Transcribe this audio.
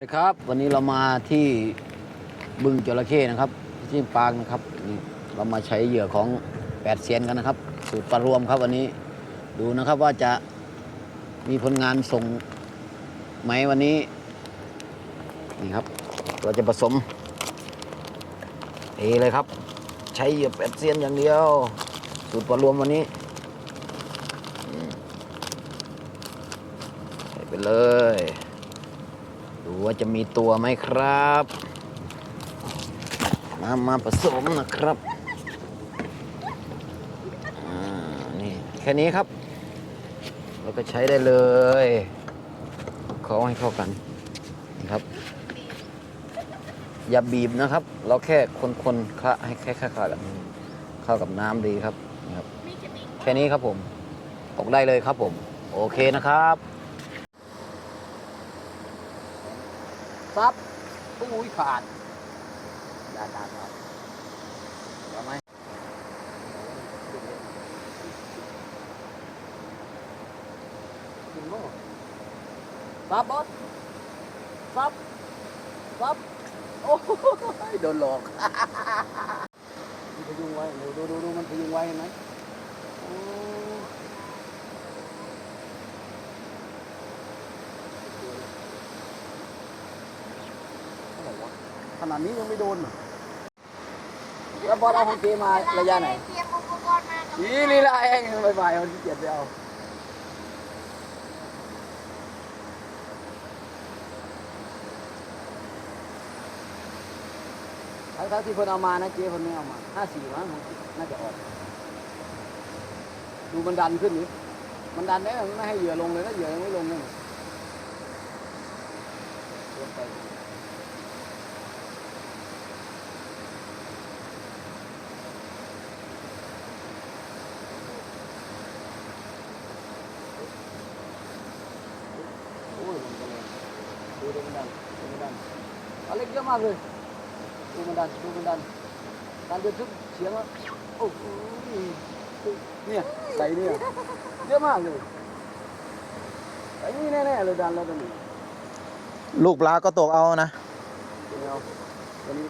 สวัสดีครับวันนี้เรามาที่บึงจระเข้นะครับที่ปางนะครับนี่เรามาใช้เหยื่อของแปดเซียนกันนะครับ สูตรปลารวมครับวันนี้ดูนะครับว่าจะมีผลงานส่งไหมวันนี้นี่ครับ เราจะผสมเอเลยครับ ใช้เหยื่อแปดเซียนอย่างเดียว สูตรปลารวมวันนี้ใส่ไปเลย ว่าจะมีตัวไหมครับน้ำมาผสมนะครับอ่านี่แค่นี้ครับ เราก็ใช้ได้เลยเขาให้เข้ากันนี่ครับ อย่าบีบนะครับ เราแค่คนๆคะให้แค่เข้ากันเข้ากับน้ำดีครับครับ แค่นี้ครับผม ตกได้เลยครับผม โอเคนะครับ ซับอุ้ยขาดดาดาครับเอาไหมซับบอสซับซับโอ้ยโดนหลอกมันพยุงไว้ดูดูดูดูมันพยุงไว้เห็นไหมโอ้อะไรวะ ขนาดนี้ยังไม่โดนหรอแล้วบอสเอาของเกมาระยะไหนเตรียมอุปกรณ์มากับนี่ลีลาเองไปไปมันขี้เกียจไปเอาทั้งทั้งที่เพิ่นเอามานะเจ๊เพิ่นไม่เอามาห้าสี่มั้งน่าจะออก ดูมันดันขึ้นนี่มันดันได้มันไม่ให้เหยื่อลงเลยถ้าเหยื่อยังไม่ลงเนี่ยเกินไปโอ้ยมันก็เลยดูดูมันดันดูมันดันเอาเล็กเยอะมากเลยดูมันดันดูมันดันดันจน ทุกเสียงว่าโอ้โหนี่ใส่เนี่ยเยอะมากเลยไอ้นี่แน่ๆเลยดันแล้วตอนนี้ลูกปลาก็ตกเอานะเอาตัวนี้